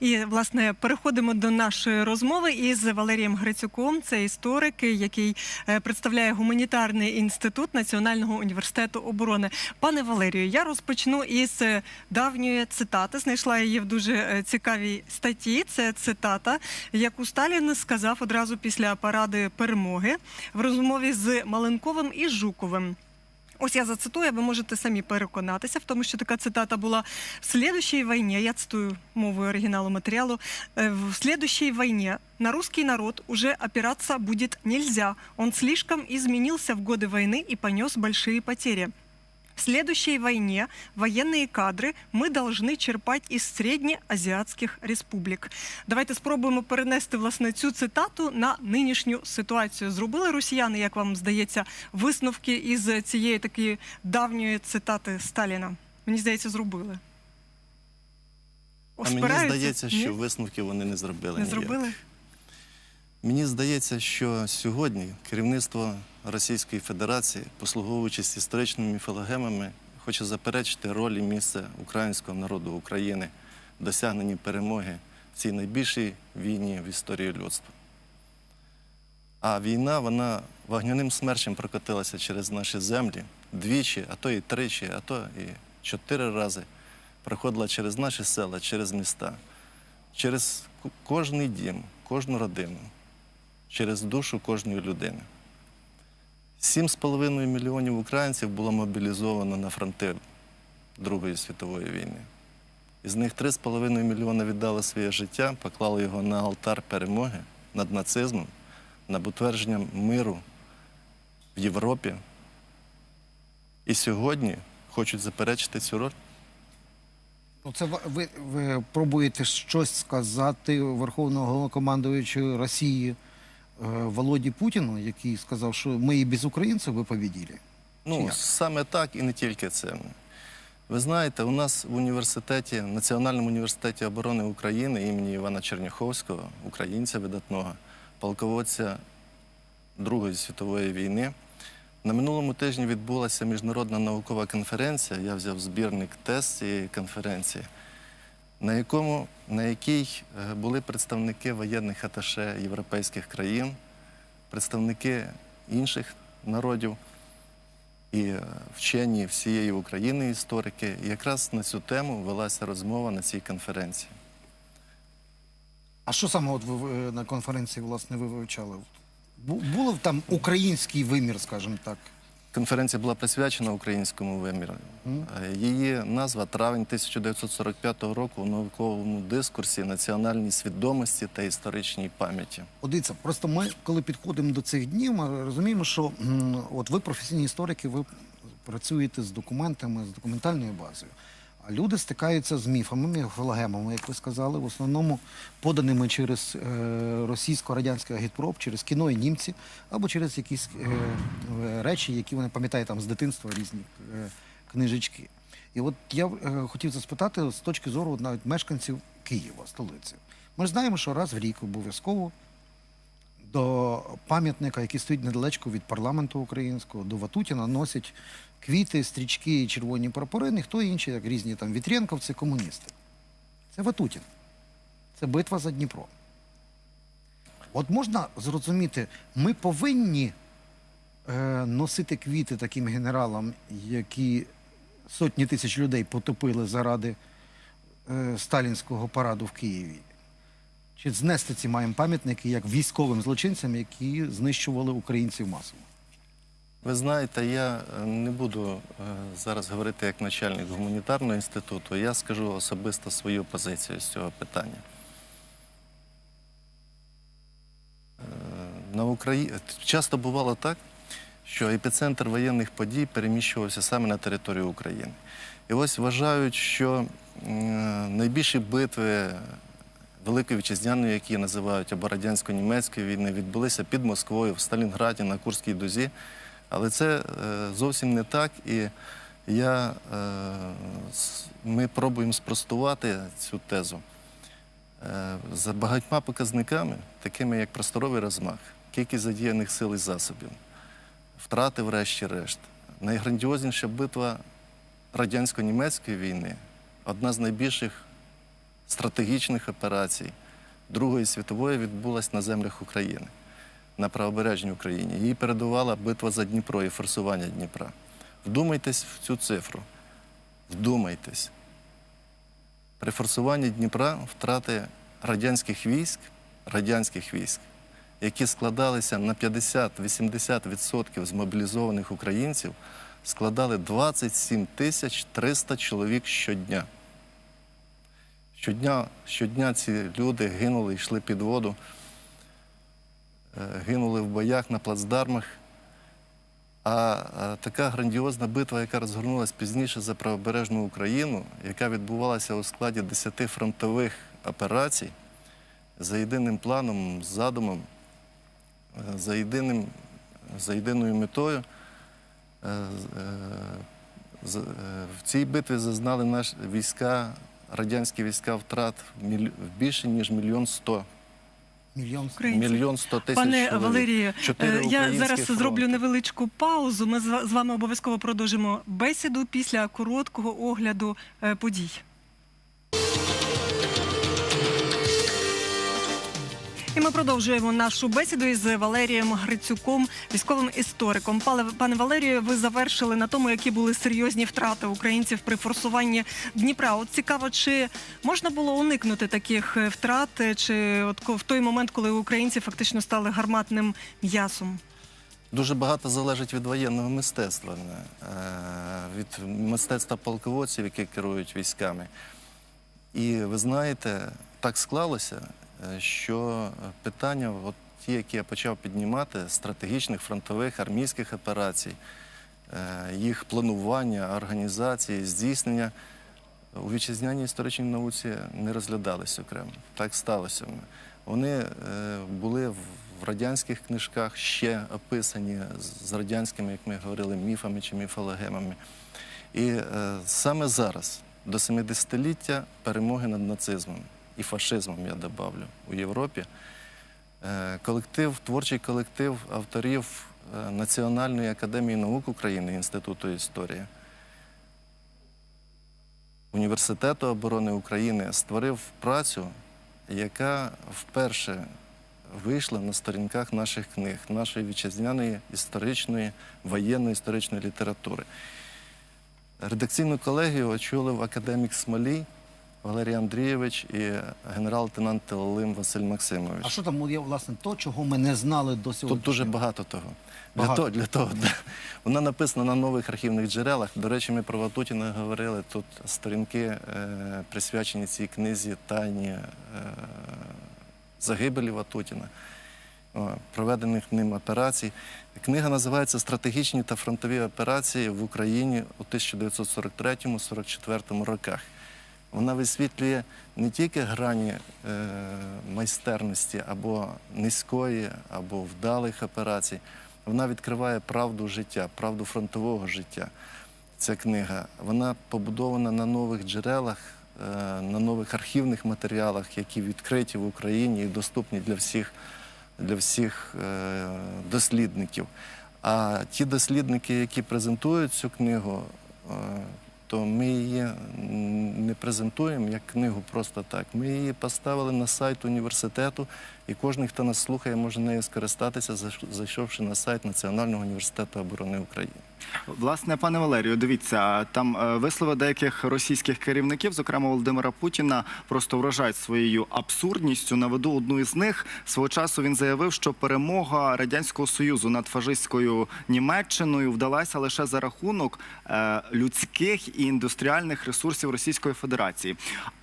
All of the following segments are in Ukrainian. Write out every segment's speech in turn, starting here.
І власне переходимо до нашої розмови із Валерієм Грицюком. Це історик, який е, представляє гуманітарний інститут Національного університету оборони. Пане Валерію, я розпочну із е, давньої цитати. Знайшла її в дуже е, цікавій статті. Це цитата, яку Сталін сказав одразу після паради перемоги в розмові з Маленковим і Жуковим. Ось я зацитую, ви можете самі переконатися в тому, що така цитата була в следующей войне, я цитую мовою оригіналу матеріалу, «э, в следующей войне на русский народ уже опираться будет нельзя. Он слишком изменился в годы войны и понес большие потери. В следующей войне военные кадри ми должны черпать із середньоазіатських республік. Давайте спробуємо перенести власне цю цитату на нинішню ситуацію. Зробили росіяни, як вам здається, висновки із цієї такої давньої цитати Сталіна? Мені здається, зробили. А мені здається, Ні? що висновки вони не зробили. не ніяк. зробили. Мені здається, що сьогодні керівництво Російської Федерації, послуговуючись історичними міфологемами, хоче заперечити роль і місце українського народу України в досягненні перемоги в цій найбільшій війні в історії людства. А війна, вона вогняним смерчем прокотилася через наші землі двічі, а то і тричі, а то і чотири рази проходила через наші села, через міста, через кожний дім, кожну родину, через душу кожної людини. Сім з половиною мільйонів українців було мобілізовано на фронти Другої світової війни. Із них 3,5 мільйона віддали своє життя, поклали його на алтар перемоги над нацизмом, над утвердженням миру в Європі. І сьогодні хочуть заперечити цю роль. Ну, це ви, ви пробуєте щось сказати Верховного Головнокомандуючого Росії е, Володі Путіну, який сказав, що ми і без українців ви побіділи. Ну, саме так і не тільки це. Ви знаєте, у нас в університеті, Національному університеті оборони України імені Івана Черняховського, українця видатного, полководця Другої світової війни. На минулому тижні відбулася міжнародна наукова конференція. Я взяв збірник тез цієї конференції, на, якому, на якій е, були представники воєнних аташе європейських країн, представники інших народів і е, вчені всієї України історики. І якраз на цю тему велася розмова на цій конференції. А що саме от ви ви на конференції власне ви вивчали? Бу- Було там український вимір, скажімо так. Конференція була присвячена українському виміру. Е, Її назва травень 1945 року у науковому дискурсі національній свідомості та історичній пам'яті. От дивіться, просто ми, коли підходимо до цих днів, ми розуміємо, що от ви професійні історики, ви працюєте з документами, з документальною базою. Люди стикаються з міфами, міфологемами, як ви сказали, в основному поданими через е, російсько-радянський агітпроп, через кіно і німці, або через якісь е, е, речі, які вони пам'ятають там з дитинства, різні книжечки. І от я хотів запитати з точки зору навіть мешканців Києва, столиці. Ми ж знаємо, що раз в рік обов'язково пам'ятника, який стоїть недалечко від парламенту українського, до Ватутіна, носять квіти, стрічки і червоні прапори, ніхто інший, як різні там вітрєнковці, комуністи. Це Ватутін. Це битва за Дніпро. От можна зрозуміти, ми повинні е, носити квіти таким генералам, які сотні тисяч людей потопили заради е, сталінського параду в Києві. Чи знести ці маємо пам'ятники як військовим злочинцям, які знищували українців масово? Ви знаєте, я е, не буду е, зараз говорити як начальник гуманітарного інституту, я скажу особисто свою позицію з цього питання. Е, На Украї... Часто бувало так, що епіцентр воєнних подій переміщувався саме на територію України. І ось вважають, що найбільші битви Великої вітчизняної, які називають або радянсько-німецької війни, відбулися під Москвою, в Сталінграді, на Курській дузі. Але це е, зовсім не так. І е, ми пробуємо спростувати цю тезу. Е, За багатьма показниками, такими як просторовий розмах, кількість задіяних сил і засобів, втрати, врешті-решт, найграндіозніша битва радянсько-німецької війни, одна з найбільших стратегічних операцій Другої світової відбулася на землях України, на правобережній Україні. Її передувала битва за Дніпро і форсування Дніпра. Вдумайтесь в цю цифру. Вдумайтесь. При форсуванні Дніпра втрати радянських військ, радянських військ, які складалися на 50-80% змобілізованих українців, складали 27 тисяч 300 чоловік щодня. Щодня, щодня ці люди гинули, йшли під воду, е, гинули в боях на плацдармах. А е, така грандіозна битва, яка розгорнулася пізніше за правобережну Україну, яка відбувалася у складі 10 фронтових операцій, за єдиним планом, задумом, е, за, єдиним, за єдиною метою, в цій битві зазнали наші війська, радянські війська втрат в більше, ніж мільйон сто. Мільйон Українців. Мільйон сто тисяч Пане чоловік. Валерію, е, я зараз фронти. зроблю невеличку паузу. Ми з з вами обов'язково продовжимо бесіду після короткого огляду е, подій. І ми продовжуємо нашу бесіду із Валерієм Грицюком, військовим істориком. Пане, Валерію, ви завершили на тому, які були серйозні втрати українців при форсуванні Дніпра. От цікаво, чи можна було уникнути таких е, втрат, е, чи от в той момент, коли українці фактично стали гарматним м'ясом? Дуже багато залежить від воєнного мистецтва, е, від мистецтва полководців, які керують військами. І ви знаєте, так склалося, що питання, от ті, які я почав піднімати, стратегічних фронтових армійських операцій, е, їх планування, організації, здійснення у вітчизняній історичній науці не розглядались окремо. Так сталося. Вони е, були в радянських книжках ще описані з- радянськими, як ми говорили, міфами чи міфологемами. І е, саме зараз, до 70-ліття перемоги над нацизмом і фашизмом, я добавлю, у Європі, е, колектив, творчий колектив авторів е, Національної академії наук України Інституту історії Університету оборони України створив працю, яка вперше вийшла на сторінках наших книг, нашої вітчизняної історичної, воєнної історичної літератури. Редакційну колегію очолив академік Смолій Валерій Андрійович і генерал-лейтенант Телолим Василь Максимович. А що там є, власне, то, чого ми не знали до сьогодні? Тут дуже багато того. Для того, для того. Вона написана на нових архівних джерелах. До речі, ми про Ватутіна говорили. Тут сторінки е, присвячені цій книзі тайні е, загибелі Ватутіна, проведених ним операцій. Книга називається Стратегічні та фронтові операції в Україні у 1943-44 роках. Вона висвітлює не тільки грані е, майстерності або низької, або вдалих операцій. Вона відкриває правду життя, правду фронтового життя. Ця книга. Вона побудована на нових джерелах, е, на нових архівних матеріалах, які відкриті в Україні і доступні для всіх, для всіх е, дослідників. А ті дослідники, які презентують цю книгу, то ми її не презентуємо як книгу просто так. Ми її поставили на сайт університету, і кожен, хто нас слухає, може нею скористатися, зайшовши на сайт Національного університету оборони України. Власне, пане Валерію, дивіться, там е, вислови деяких російських керівників, зокрема Володимира Путіна, просто вражають своєю абсурдністю. Наведу одну із них. Свого часу він заявив, що перемога радянського союзу над фашистською Німеччиною вдалася лише за рахунок е, людських і індустріальних ресурсів Російської Федерації.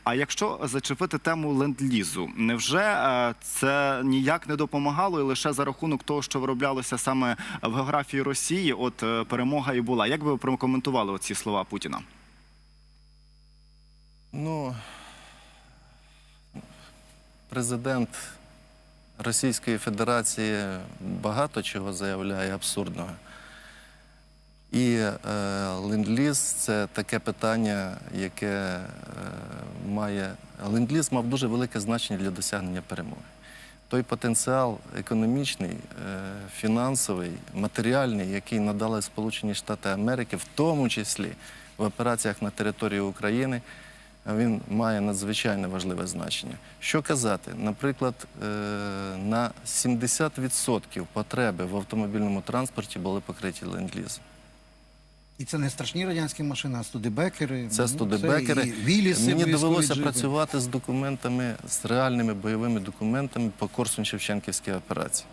А якщо зачепити тему ленд-лізу, невже е, це ніяк не допомагало і лише за рахунок того, що вироблялося саме в географії Росії, от е, перемога і була? Як би ви прокоментували оці слова Путіна? Ну, президент Російської Федерації багато чого заявляє абсурдного. І е, ленд-ліз це таке питання, яке е, має. Ленд-ліз мав дуже велике значення для досягнення перемоги. Той потенціал економічний, е, фінансовий, матеріальний, який надали Сполучені Штати Америки, в тому числі в операціях на території України, він має надзвичайно важливе значення. Що казати? Наприклад, е, на 70% потреби в автомобільному транспорті були покриті ленд-лізом. І це не страшні радянські машини, а студебекери. Це ну, студебекери. і Віліси, Мені довелося джипи. працювати з документами, з реальними бойовими документами по Корсунь-Шевченківській операції.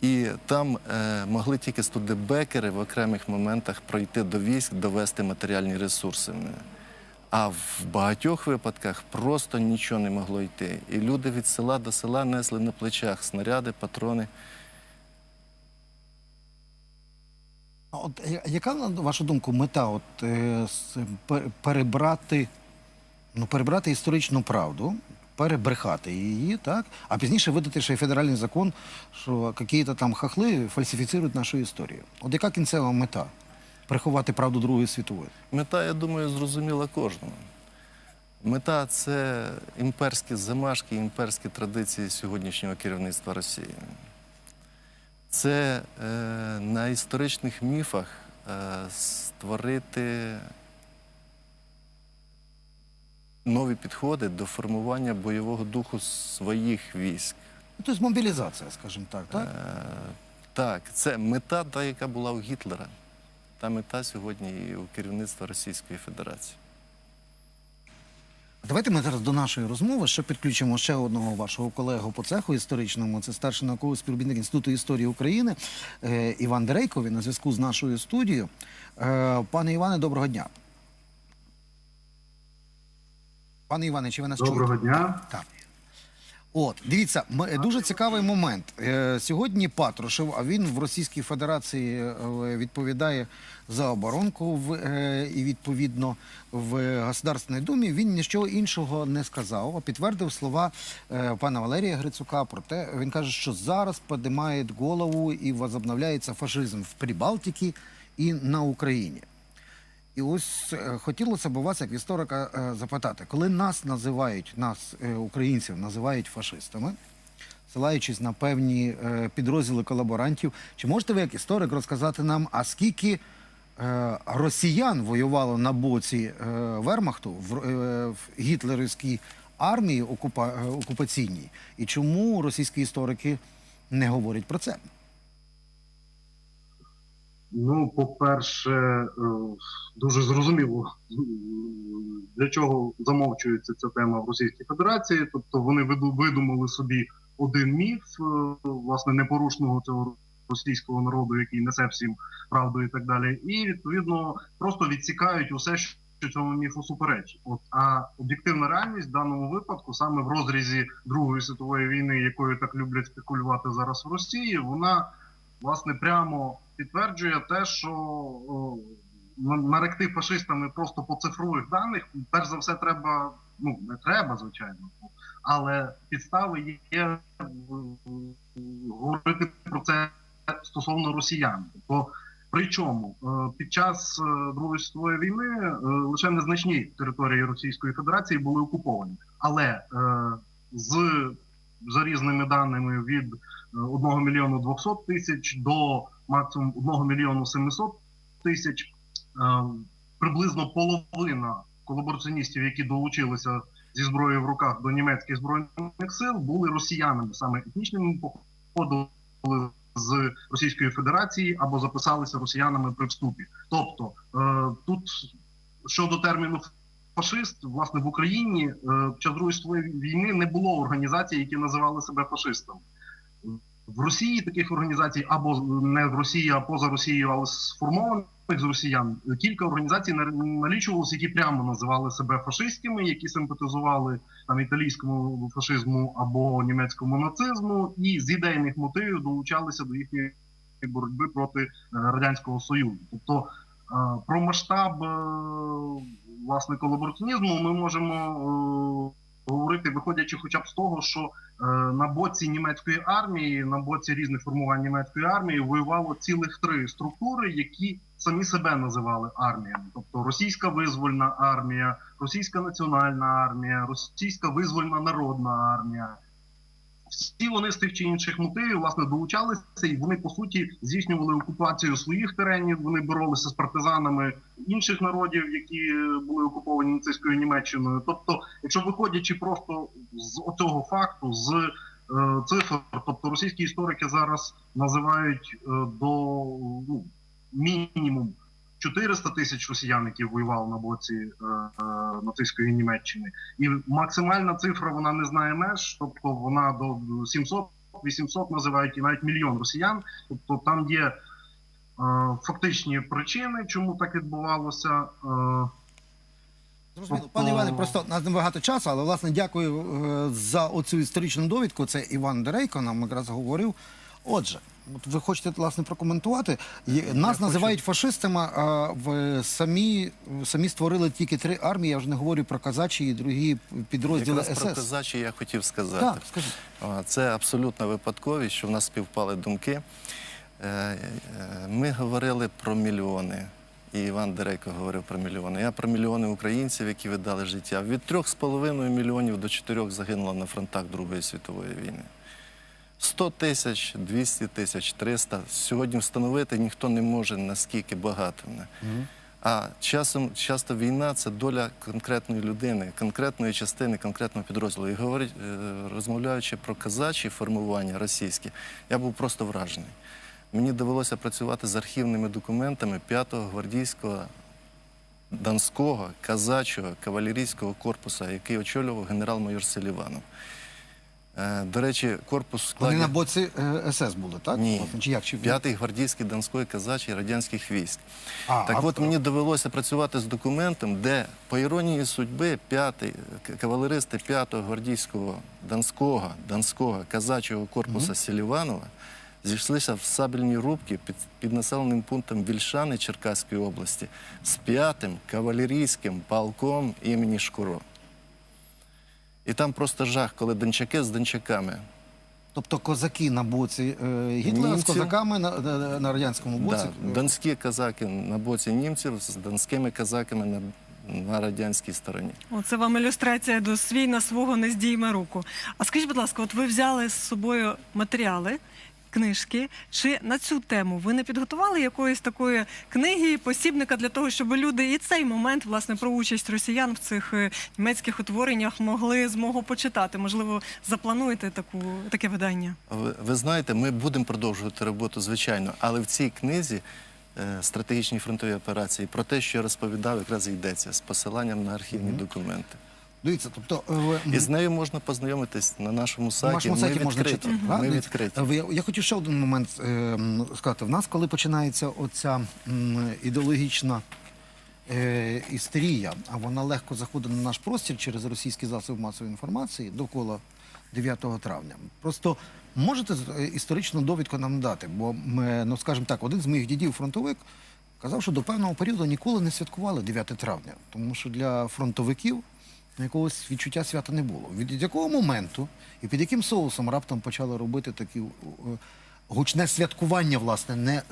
І там е, могли тільки студебекери в окремих моментах пройти до військ, довести матеріальні ресурси. А в багатьох випадках просто нічого не могло йти. І люди від села до села несли на плечах снаряди, патрони. А От яка на вашу думку мета? От е, перебрати, ну перебрати історичну правду, перебрехати її, так? А пізніше видати ще й федеральний закон, що якісь там хахли фальсифіцирують нашу історію. От яка кінцева мета? Приховати правду Другої світової. Мета, я думаю, зрозуміла кожному. Мета це імперські замашки, імперські традиції сьогоднішнього керівництва Росії. Це е, на історичних міфах е, створити нові підходи до формування бойового духу своїх військ. Тобто мобілізація, скажімо так, так? Е, так, це мета, та, яка була у Гітлера. Та мета сьогодні і у керівництва Російської Федерації. Давайте ми зараз до нашої розмови ще підключимо ще одного вашого колегу по цеху історичному. Це старший науковий співробітник Інституту історії України е, Іван Дерейко. Він на зв'язку з нашою студією. Е, Пане Іване, доброго дня. Пане Іване, чи ви нас Доброго чуєте? дня. Так. От, дивіться, е, дуже цікавий момент. Е, Сьогодні Патрушев, а він в Російській Федерації е, відповідає за оборонку і відповідно в Государственній Думі. Він нічого іншого не сказав, а підтвердив слова пана Валерія Грицюка про те, він каже, що зараз піднімає голову і возобновляється фашизм в Прибалтиці і на Україні. І ось е, хотілося б вас, як історика, е, запитати, коли нас називають, нас, е, українців, називають фашистами, ссилаючись на певні підрозділи колаборантів, чи можете ви, як історик, розказати нам, а скільки росіян воювало на боці Вермахту в, гітлерівській армії окупа, окупаційній? І чому російські історики не говорять про це? Ну, по-перше, е, дуже зрозуміло, для чого замовчується ця тема в Російській Федерації. Тобто вони виду- видумали собі один міф е, власне непорушного цього російського народу, який несе всім правду і так далі, і відповідно просто відсікають усе, що цьому міфу суперечить. От а об'єктивна реальність в даному випадку, саме в розрізі Другої світової війни, якою так люблять спекулювати зараз в Росії, вона власне прямо підтверджує те, що наректи фашистами просто по цифрових даних, перш за все, треба. Ну не треба, звичайно, але підстави є е, говорити про це стосовно росіян. Тобто, причому е, під час е, Другої світової війни лише незначні території Російської Федерації були окуповані, але з за різними даними від е, 1 мільйону 200 тисяч до максимум 1 мільйону 700 тисяч. Е, Приблизно половина колабораціоністів, які долучилися зі зброєю в руках до німецьких збройних сил, були росіянами, саме етнічними походили з Російської Федерації або записалися росіянами при вступі. Тобто е, тут щодо терміну фашист, власне, в Україні е, під час Другої світової війни не було організацій, які називали себе фашистами. В Росії таких організацій або не в Росії, а поза Росією, але сформованих з росіян кілька організацій на- налічувалося, які прямо називали себе фашистськими, які симпатизували там італійському фашизму або німецькому нацизму, і з ідейних мотивів долучалися до їхньої боротьби проти е, радянського союзу. Тобто е, про масштаб е, власне колабораціонізму ми можемо е, говорити, виходячи, хоча б з того, що е, на боці німецької армії, на боці різних формувань німецької армії воювало цілих три структури, які самі себе називали арміями, тобто російська визвольна армія, російська національна армія, російська визвольна народна армія. Всі вони з тих чи інших мотивів власне долучалися, і вони по суті здійснювали окупацію своїх теренів. Вони боролися з партизанами інших народів, які е, були окуповані нацистською Німеччиною. Тобто, якщо виходячи просто з оцього факту, з е, цифр, тобто російські історики зараз називають е, до ну, мінімум 400 тисяч росіян, які воювали на боці е, е, нацистської Німеччини, і максимальна цифра вона не знає меж, тобто вона до 700 800 називають і навіть мільйон росіян. Тобто там є е, фактичні причини, чому так відбувалося. Е, Зрозуміло. Тобто- Пане Іване, просто нас небагато часу, але власне дякую е, за оцю історичну довідку. Це Іван Дерейко нам якраз говорив. Отже, от ви хочете власне прокоментувати. Нас хочу- називають фашистами, а ви самі, самі створили тільки три армії. Я вже не говорю про казачі і другі підрозділи Якраз про СС. козачі я хотів сказати. Так, скажіть. Це абсолютно випадковість, що в нас співпали думки. Е, е, Ми говорили про мільйони. І Іван Дерейко говорив про мільйони. Я про мільйони українців, які віддали життя. Від 3,5 мільйонів до 4 загинуло на фронтах Другої світової війни. 100 тисяч, 200 тисяч, 300. Сьогодні встановити ніхто не може, наскільки багато. А часом часто війна це доля конкретної людини, конкретної частини, конкретного підрозділу. І говорить, е, розмовляючи про казачі формування російські, я був просто вражений. Мені довелося працювати з архівними документами 5-го гвардійського Донського казачого кавалерійського корпусу, який очолював генерал-майор Селіванов. Е, До речі, корпус в складі... Вони на боці е, СС були, так? Ні. Власне, Чи як? Чи... П'ятий гвардійський Донської казачий радянських військ. А, так а- от мені довелося працювати з документом, де, по іронії судьби, п'ятий к- кавалеристи п'ятого гвардійського Донського, Донського казачого корпусу Селіванова зійшлися в сабельній рубці під, під населеним пунктом Вільшани Черкаської області з п'ятим кавалерійським полком імені Шкуро. І там просто жах, коли дончаки з дончаками Тобто козаки на боці е, Гітлера з Німців. козаками на, на, на радянському боці. Да, донські казаки на боці німців з донськими казаками на, на радянській стороні. Оце вам ілюстрація до свій на свого не здійме руку. А скажіть, будь ласка, от ви взяли з собою матеріали, книжки. Чи на цю тему ви не підготували якоїсь такої книги, посібника для того, щоб люди і цей момент, власне, про участь росіян в цих е, німецьких утвореннях могли змогу почитати? Можливо, заплануєте таку таке видання? Ви, ви знаєте, ми будемо продовжувати роботу, звичайно, але в цій книзі е, стратегічні фронтові операції про те, що я розповідав, якраз йдеться з посиланням на архівні документи. Дивіться, тобто е, І з нею можна познайомитись на нашому сайті. На вашому сайті ми можна відкриті. читати. да? Ми Дивіться, відкриті. е, ви- Я хотів ще один момент е, сказати. В нас, коли починається оця м, ідеологічна е, істерія, а вона легко заходить на наш простір через російські засоби масової інформації довкола 9 травня. Просто можете з- е, історичну довідку нам дати? Бо ми, ну скажімо так, один з моїх дідів фронтовик. Казав, що до певного періоду ніколи не святкували 9 травня, тому що для фронтовиків якогось відчуття свята не було. Від якого моменту і під яким соусом раптом почали робити такі е, гучне святкування, власне, не е,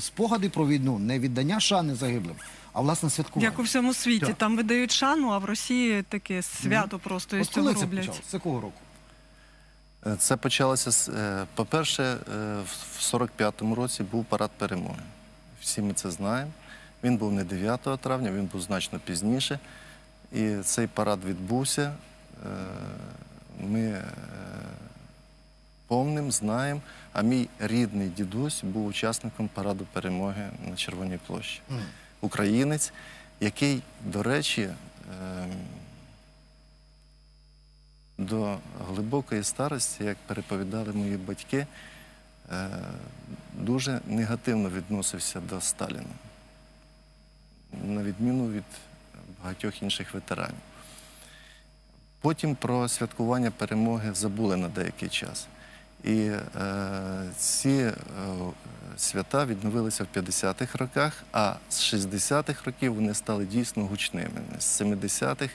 спогади про війну, не віддання шани загиблим, а власне святкування. Як у всьому світі, Так. там видають шану, а в Росії таке свято просто із От коли цього це роблять. почалося? З якого року? Е, Це почалося по-перше, в 45-му році був парад перемоги. Всі ми це знаємо. Він був не 9 травня, він був значно пізніше. І цей парад відбувся. Е, Ми е, повним знаємо. А мій рідний дідусь був учасником параду перемоги на Червоній площі. Українець, який, до речі, ем, до глибокої старості, як переповідали мої батьки, е, дуже негативно відносився до Сталіна, на відміну від багатьох інших ветеранів. Потім про святкування перемоги забули на деякий час. І е, ці е, свята відновилися в 50-х роках, а з 60-х років вони стали дійсно гучними. З 70-х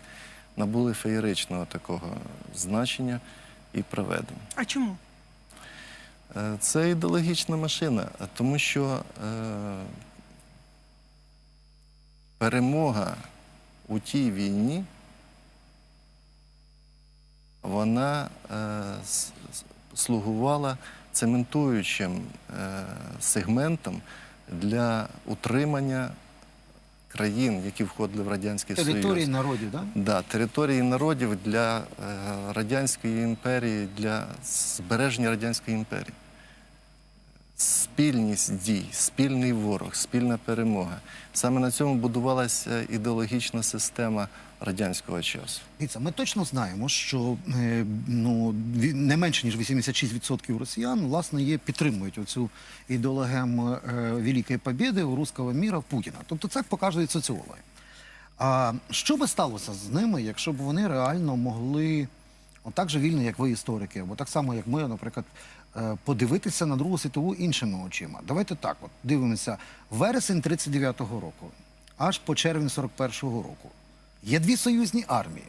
набули феєричного такого значення і проведення. А чому? Е, Це ідеологічна машина, тому що е, перемога у тій війні, вона е, слугувала цементуючим е, сегментом для утримання країн, які входили в Радянський Території Союз. народів, да? Да, території народів для е, Радянської імперії, для збереження Радянської імперії. Спільність дій, спільний ворог, спільна перемога. Саме на цьому будувалася ідеологічна система радянського часу. Дивіться, ми точно знаємо, що е, ну, не менше ніж 86% росіян власне є підтримують оцю ідеологему е, Великої Побєди у русского міра Путіна. Тобто це показують соціологи. А що би сталося з ними, якщо б вони реально могли, отак же вільно, як ви історики, або так само, як ми, наприклад, подивитися на Другу світову іншими очима? Давайте так: от дивимося вересень 39-го року, аж по червень 41-го року. Є дві союзні армії.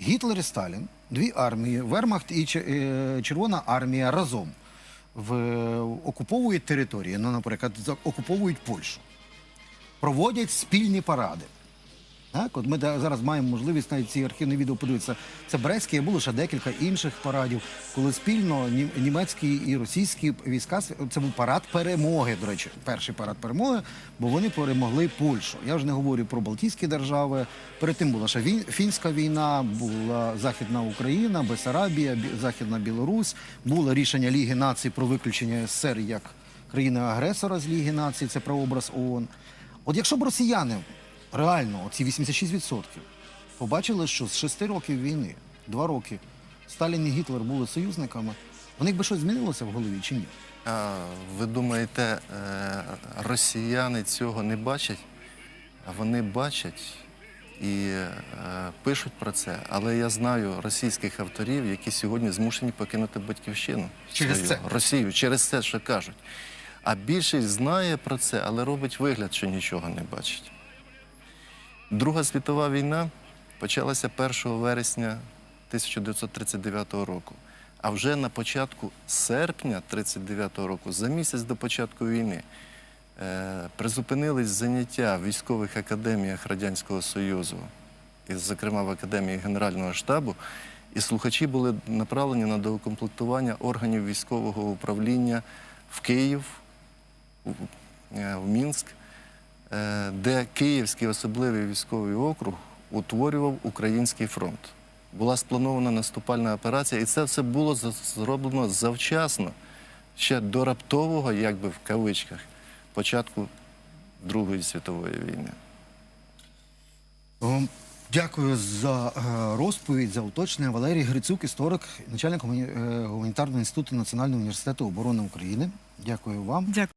Гітлер і Сталін, дві армії, Вермахт і е, Червона армія разом в, окуповують території, ну, наприклад, окуповують Польщу, проводять спільні паради. Так, от ми зараз маємо можливість навіть ці архівні відео подивитися. Це Брестський, а було ще декілька інших парадів, коли спільно німецькі і російські війська це був парад перемоги. До речі, перший парад перемоги, бо вони перемогли Польщу. Я вже не говорю про Балтійські держави. Перед тим була ще фінська війна, була Західна Україна, Бесарабія, Західна Білорусь, було рішення Ліги націй про виключення СССР як країни-агресора з Ліги націй. Це прообраз ООН. От якщо б росіяни реально, оці 86%, побачили, що з 6 років війни, 2 роки, Сталін і Гітлер були союзниками, у них би щось змінилося в голові чи ні? А ви думаєте, е, росіяни цього не бачать? А вони бачать і е, пишуть про це. Але я знаю російських авторів, які сьогодні змушені покинути батьківщину Через свою, це? Росію, через це, що кажуть. А більшість знає про це, але робить вигляд, що нічого не бачить. Друга світова війна почалася 1 вересня 1939 року. А вже на початку серпня 1939 року, за місяць до початку війни, е, призупинились заняття в військових академіях Радянського Союзу, і, зокрема в Академії Генерального штабу, і слухачі були направлені на доукомплектування органів військового управління в Київ, в Мінськ, е, де Київський особливий військовий округ утворював Український фронт. Була спланована наступальна операція, і це все було зроблено завчасно, ще до раптового, як би в кавичках, початку Другої світової війни. Дякую за е, розповідь, за уточнення. Валерій Грицюк, історик, начальник е, гуманітарного інституту Національного університету оборони України. Дякую вам. Дякую.